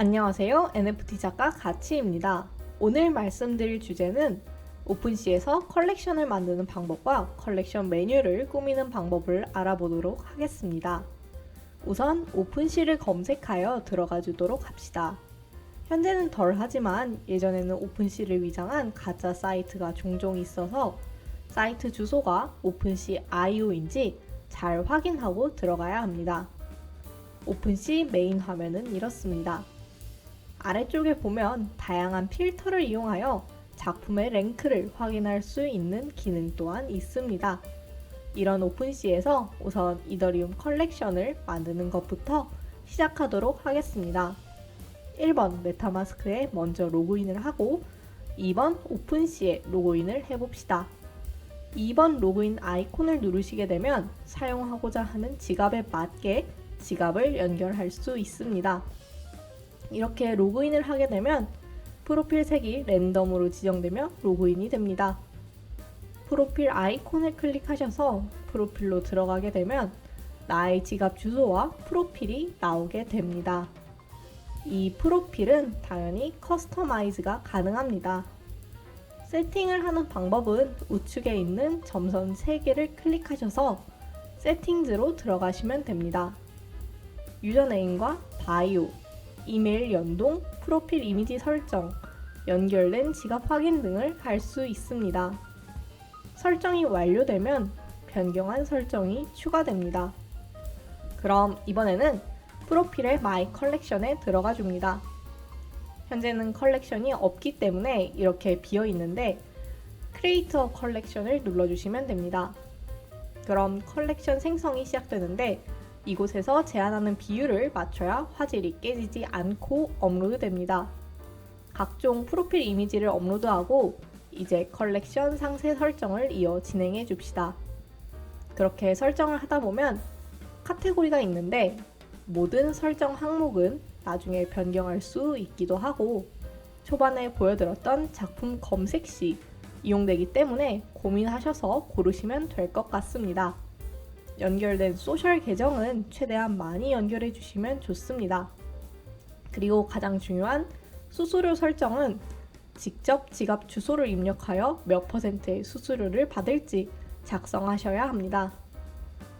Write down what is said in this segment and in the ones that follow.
안녕하세요. NFT 작가 가치입니다. 오늘 말씀드릴 주제는 오픈시에서 컬렉션을 만드는 방법과 컬렉션 메뉴를 꾸미는 방법을 알아보도록 하겠습니다. 우선 오픈시를 검색하여 들어가 주도록 합시다. 현재는 덜 하지만 예전에는 오픈시를 위장한 가짜 사이트가 종종 있어서 사이트 주소가 오픈시 IO인지 잘 확인하고 들어가야 합니다. 오픈시 메인 화면은 이렇습니다. 아래쪽에 보면 다양한 필터를 이용하여 작품의 랭크를 확인할 수 있는 기능 또한 있습니다. 이런 오픈시에서 우선 이더리움 컬렉션을 만드는 것부터 시작하도록 하겠습니다. 1번 메타마스크에 먼저 로그인을 하고 2번 오픈시에 로그인을 해봅시다. 2번 로그인 아이콘을 누르시게 되면 사용하고자 하는 지갑에 맞게 지갑을 연결할 수 있습니다. 이렇게 로그인을 하게 되면 프로필 색이 랜덤으로 지정되며 로그인이 됩니다. 프로필 아이콘을 클릭하셔서 프로필로 들어가게 되면 나의 지갑 주소와 프로필이 나오게 됩니다. 이 프로필은 당연히 커스터마이즈가 가능합니다. 세팅을 하는 방법은 우측에 있는 점선 3개를 클릭하셔서 세팅즈로 들어가시면 됩니다. 유저네임과 바이오, 이메일 연동, 프로필 이미지 설정, 연결된 지갑 확인 등을 할 수 있습니다. 설정이 완료되면 변경한 설정이 추가됩니다. 그럼 이번에는 프로필의 마이 컬렉션에 들어가 줍니다. 현재는 컬렉션이 없기 때문에 이렇게 비어 있는데 크리에이터 컬렉션을 눌러주시면 됩니다. 그럼 컬렉션 생성이 시작되는데 이곳에서 제한하는 비율을 맞춰야 화질이 깨지지 않고 업로드됩니다. 각종 프로필 이미지를 업로드하고 이제 컬렉션 상세 설정을 이어 진행해 줍시다. 그렇게 설정을 하다 보면 카테고리가 있는데 모든 설정 항목은 나중에 변경할 수 있기도 하고 초반에 보여드렸던 작품 검색 시 이용되기 때문에 고민하셔서 고르시면 될 것 같습니다. 연결된 소셜 계정은 최대한 많이 연결해 주시면 좋습니다. 그리고 가장 중요한 수수료 설정은 직접 지갑 주소를 입력하여 몇 퍼센트의 수수료를 받을지 작성하셔야 합니다.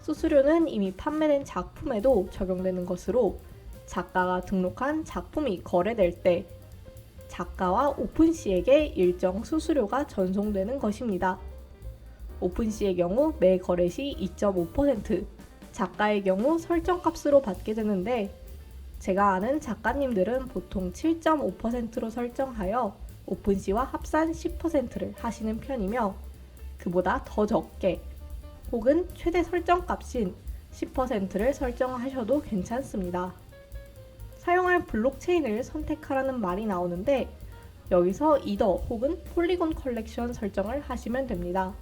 수수료는 이미 판매된 작품에도 적용되는 것으로 작가가 등록한 작품이 거래될 때 작가와 오픈시에게 일정 수수료가 전송되는 것입니다. 오픈시의 경우 매 거래 시 2.5%, 작가의 경우 설정값으로 받게 되는데 제가 아는 작가님들은 보통 7.5%로 설정하여 오픈시와 합산 10%를 하시는 편이며 그보다 더 적게 혹은 최대 설정값인 10%를 설정하셔도 괜찮습니다. 사용할 블록체인을 선택하라는 말이 나오는데 여기서 이더 혹은 폴리곤 컬렉션 설정을 하시면 됩니다.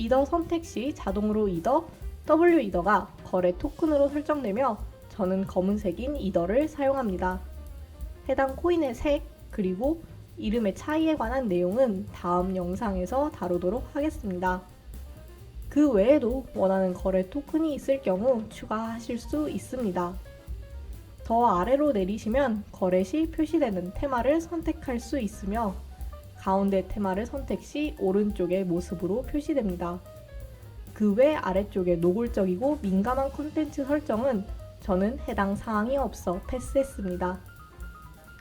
이더 선택 시 자동으로 이더, W 이더가 거래 토큰으로 설정되며 저는 검은색인 이더를 사용합니다. 해당 코인의 색, 그리고 이름의 차이에 관한 내용은 다음 영상에서 다루도록 하겠습니다. 그 외에도 원하는 거래 토큰이 있을 경우 추가하실 수 있습니다. 더 아래로 내리시면 거래 시 표시되는 테마를 선택할 수 있으며 가운데 테마를 선택 시 오른쪽의 모습으로 표시됩니다. 그 외 아래쪽에 노골적이고 민감한 콘텐츠 설정은 저는 해당 사항이 없어 패스했습니다.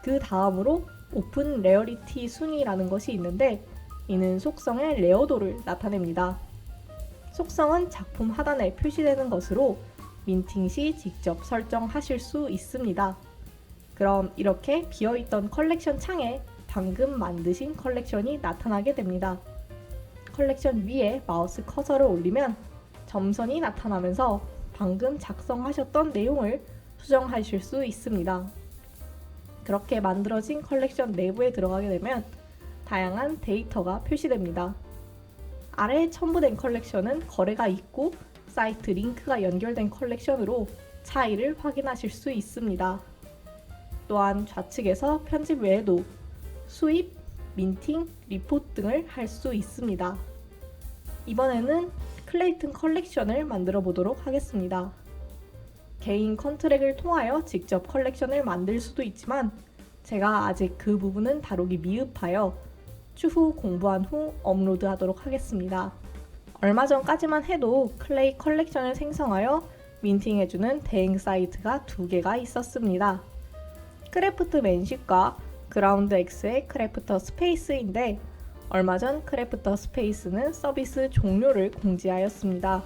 그 다음으로 오픈 레어리티 순위라는 것이 있는데 이는 속성의 레어도를 나타냅니다. 속성은 작품 하단에 표시되는 것으로 민팅 시 직접 설정하실 수 있습니다. 그럼 이렇게 비어있던 컬렉션 창에 방금 만드신 컬렉션이 나타나게 됩니다. 컬렉션 위에 마우스 커서를 올리면 점선이 나타나면서 방금 작성하셨던 내용을 수정하실 수 있습니다. 그렇게 만들어진 컬렉션 내부에 들어가게 되면 다양한 데이터가 표시됩니다. 아래에 첨부된 컬렉션은 거래가 있고 사이트 링크가 연결된 컬렉션으로 차이를 확인하실 수 있습니다. 또한 좌측에서 편집 외에도 수입, 민팅, 리포트 등을 할 수 있습니다. 이번에는 클레이튼 컬렉션을 만들어 보도록 하겠습니다. 개인 컨트랙을 통하여 직접 컬렉션을 만들 수도 있지만 제가 아직 그 부분은 다루기 미흡하여 추후 공부한 후 업로드 하도록 하겠습니다. 얼마 전까지만 해도 클레이 컬렉션을 생성하여 민팅해주는 대행 사이트가 두 개가 있었습니다. 크래프트 맨쉽과 그라운드 X의 크래프터 스페이스인데 얼마 전 크래프터 스페이스는 서비스 종료를 공지하였습니다.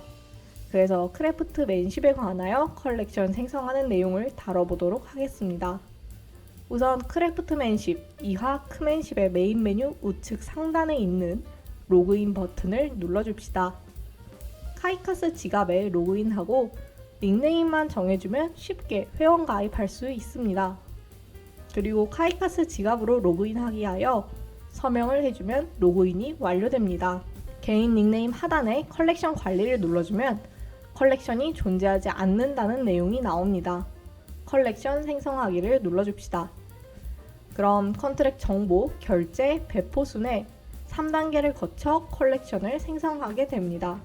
그래서 크래프트 맨쉽에 관하여 컬렉션 생성하는 내용을 다뤄보도록 하겠습니다. 우선 크래프트 맨십 이하 크맨십의 메인 메뉴 우측 상단에 있는 로그인 버튼을 눌러줍시다. 카이카스 지갑에 로그인하고 닉네임만 정해주면 쉽게 회원 가입할 수 있습니다. 그리고 카이카스 지갑으로 로그인하기 하여 서명을 해주면 로그인이 완료됩니다. 개인 닉네임 하단에 컬렉션 관리를 눌러주면 컬렉션이 존재하지 않는다는 내용이 나옵니다. 컬렉션 생성하기를 눌러줍시다. 그럼 컨트랙 정보, 결제, 배포 순에 3단계를 거쳐 컬렉션을 생성하게 됩니다.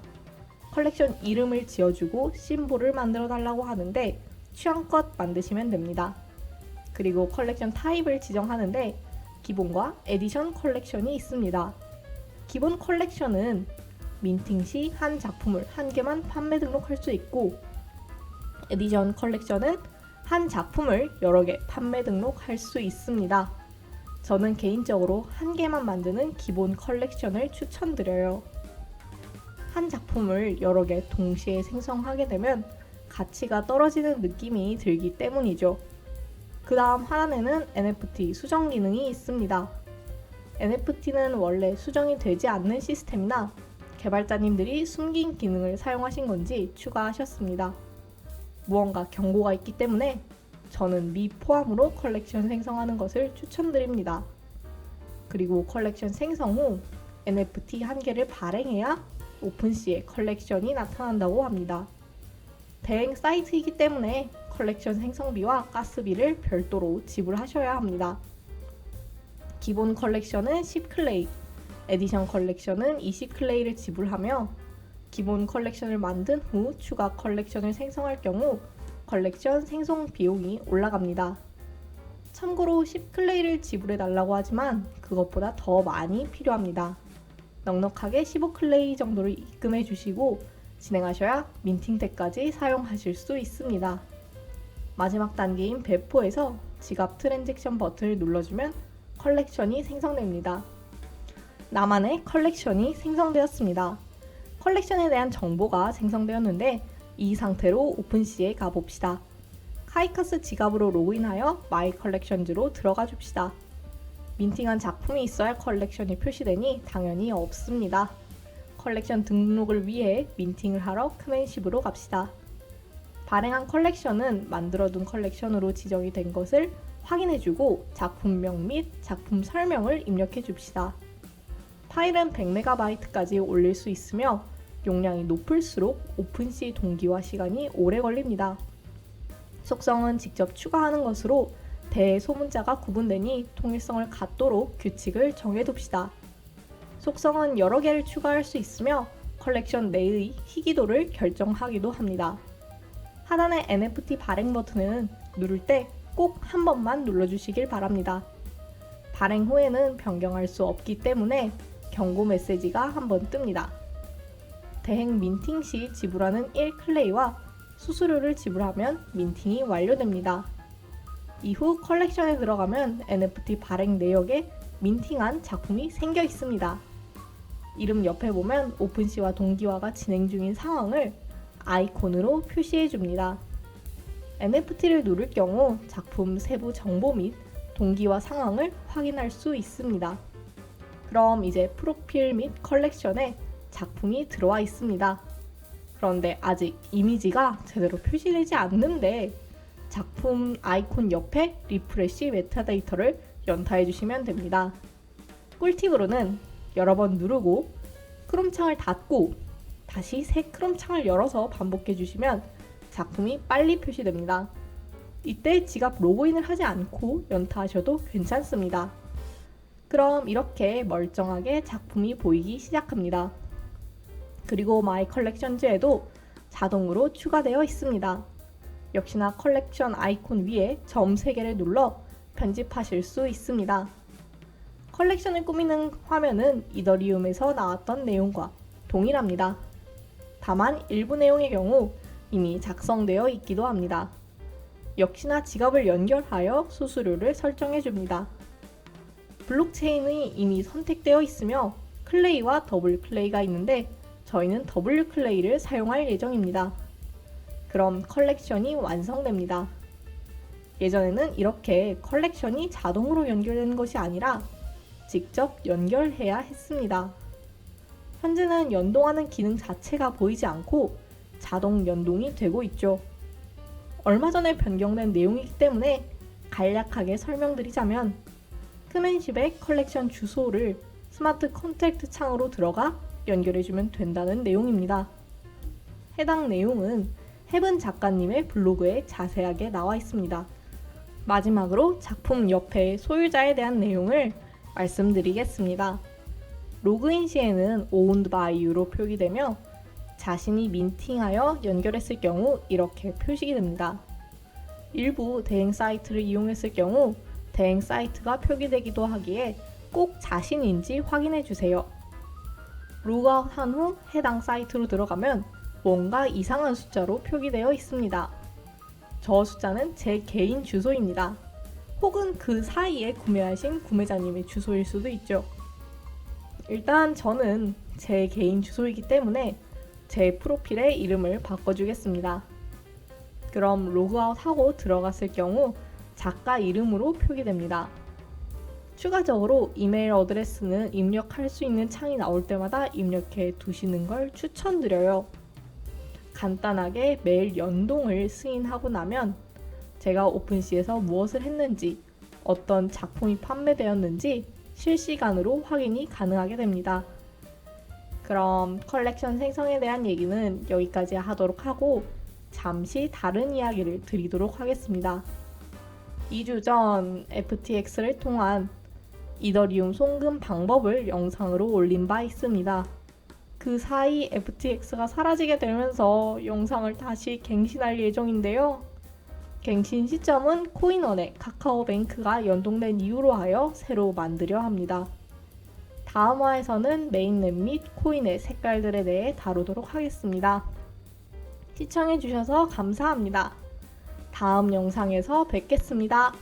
컬렉션 이름을 지어주고 심볼을 만들어 달라고 하는데 취향껏 만드시면 됩니다. 그리고 컬렉션 타입을 지정하는데 기본과 에디션 컬렉션이 있습니다. 기본 컬렉션은 민팅 시 한 작품을 한 개만 판매 등록할 수 있고 에디션 컬렉션은 한 작품을 여러 개 판매 등록할 수 있습니다. 저는 개인적으로 한 개만 만드는 기본 컬렉션을 추천드려요. 한 작품을 여러 개 동시에 생성하게 되면 가치가 떨어지는 느낌이 들기 때문이죠. 그 다음 하단에는 NFT 수정 기능이 있습니다. NFT는 원래 수정이 되지 않는 시스템이나 개발자님들이 숨긴 기능을 사용하신 건지 추가하셨습니다. 무언가 경고가 있기 때문에 저는 미 포함으로 컬렉션 생성하는 것을 추천드립니다. 그리고 컬렉션 생성 후 NFT 한 개를 발행해야 오픈시에 컬렉션이 나타난다고 합니다. 대행 사이트이기 때문에 컬렉션 생성비와 가스비를 별도로 지불하셔야 합니다. 기본 컬렉션은 10클레이, 에디션 컬렉션은 20클레이를 지불하며 기본 컬렉션을 만든 후 추가 컬렉션을 생성할 경우 컬렉션 생성 비용이 올라갑니다. 참고로 10클레이를 지불해 달라고 하지만 그것보다 더 많이 필요합니다. 넉넉하게 15클레이 정도를 입금해 주시고 진행하셔야 민팅 때까지 사용하실 수 있습니다. 마지막 단계인 배포에서 지갑 트랜잭션 버튼을 눌러주면 컬렉션이 생성됩니다. 나만의 컬렉션이 생성되었습니다. 컬렉션에 대한 정보가 생성되었는데 이 상태로 오픈시에 가봅시다. 카이카스 지갑으로 로그인하여 마이 컬렉션즈로 들어가 줍시다. 민팅한 작품이 있어야 컬렉션이 표시되니 당연히 없습니다. 컬렉션 등록을 위해 민팅을 하러 크맨십으로 갑시다. 발행한 컬렉션은 만들어둔 컬렉션으로 지정이 된 것을 확인해주고 작품명 및 작품 설명을 입력해 줍시다. 파일은 100MB까지 올릴 수 있으며 용량이 높을수록 오픈시 동기화 시간이 오래 걸립니다. 속성은 직접 추가하는 것으로 대 소문자가 구분되니 통일성을 갖도록 규칙을 정해둡시다. 속성은 여러 개를 추가할 수 있으며 컬렉션 내의 희귀도를 결정하기도 합니다. 하단의 NFT 발행 버튼은 누를 때 꼭 한 번만 눌러주시길 바랍니다. 발행 후에는 변경할 수 없기 때문에 경고 메시지가 한 번 뜹니다. 대행 민팅 시 지불하는 1클레이와 수수료를 지불하면 민팅이 완료됩니다. 이후 컬렉션에 들어가면 NFT 발행 내역에 민팅한 작품이 생겨 있습니다. 이름 옆에 보면 오픈시와 동기화가 진행 중인 상황을 아이콘으로 표시해 줍니다. NFT를 누를 경우 작품 세부 정보 및 동기화 상황을 확인할 수 있습니다. 그럼 이제 프로필 및 컬렉션에 작품이 들어와 있습니다. 그런데 아직 이미지가 제대로 표시되지 않는데 작품 아이콘 옆에 리프레시 메타데이터를 연타해 주시면 됩니다. 꿀팁으로는 여러 번 누르고 크롬 창을 닫고 다시 새 크롬 창을 열어서 반복해 주시면 작품이 빨리 표시됩니다. 이때 지갑 로그인을 하지 않고 연타하셔도 괜찮습니다. 그럼 이렇게 멀쩡하게 작품이 보이기 시작합니다. 그리고 마이 컬렉션즈에도 자동으로 추가되어 있습니다. 역시나 컬렉션 아이콘 위에 점 3개를 눌러 편집하실 수 있습니다. 컬렉션을 꾸미는 화면은 이더리움에서 나왔던 내용과 동일합니다. 다만 일부 내용의 경우 이미 작성되어 있기도 합니다. 역시나 지갑을 연결하여 수수료를 설정해 줍니다. 블록체인이 이미 선택되어 있으며 클레이와 더블 클레이가 있는데 저희는 더블 클레이를 사용할 예정입니다. 그럼 컬렉션이 완성됩니다. 예전에는 이렇게 컬렉션이 자동으로 연결되는 것이 아니라 직접 연결해야 했습니다. 현재는 연동하는 기능 자체가 보이지 않고 자동 연동이 되고 있죠. 얼마 전에 변경된 내용이기 때문에 간략하게 설명드리자면 크맨십의 컬렉션 주소를 스마트 컨택트 창으로 들어가 연결해주면 된다는 내용입니다. 해당 내용은 해븐 작가님의 블로그에 자세하게 나와 있습니다. 마지막으로 작품 옆에 소유자에 대한 내용을 말씀드리겠습니다. 로그인 시에는 owned by you로 표기되며 자신이 민팅하여 연결했을 경우 이렇게 표식이 됩니다. 일부 대행 사이트를 이용했을 경우 대행 사이트가 표기되기도 하기에 꼭 자신인지 확인해 주세요. 로그아웃 한 후 해당 사이트로 들어가면 뭔가 이상한 숫자로 표기되어 있습니다. 저 숫자는 제 개인 주소입니다. 혹은 그 사이에 구매하신 구매자님의 주소일 수도 있죠. 일단 저는 제 개인 주소이기 때문에 제 프로필에 이름을 바꿔주겠습니다. 그럼 로그아웃하고 들어갔을 경우 작가 이름으로 표기됩니다. 추가적으로 이메일 어드레스는 입력할 수 있는 창이 나올 때마다 입력해 두시는 걸 추천드려요. 간단하게 메일 연동을 승인하고 나면 제가 오픈시에서 무엇을 했는지, 어떤 작품이 판매되었는지 실시간으로 확인이 가능하게 됩니다. 그럼 컬렉션 생성에 대한 얘기는 여기까지 하도록 하고 잠시 다른 이야기를 드리도록 하겠습니다. 2주 전 FTX를 통한 이더리움 송금 방법을 영상으로 올린 바 있습니다. 그 사이 FTX가 사라지게 되면서 영상을 다시 갱신할 예정인데요. 갱신 시점은 코인원에 카카오뱅크가 연동된 이유로 하여 새로 만들려 합니다. 다음 화에서는 메인넷 및 코인의 색깔들에 대해 다루도록 하겠습니다. 시청해주셔서 감사합니다. 다음 영상에서 뵙겠습니다.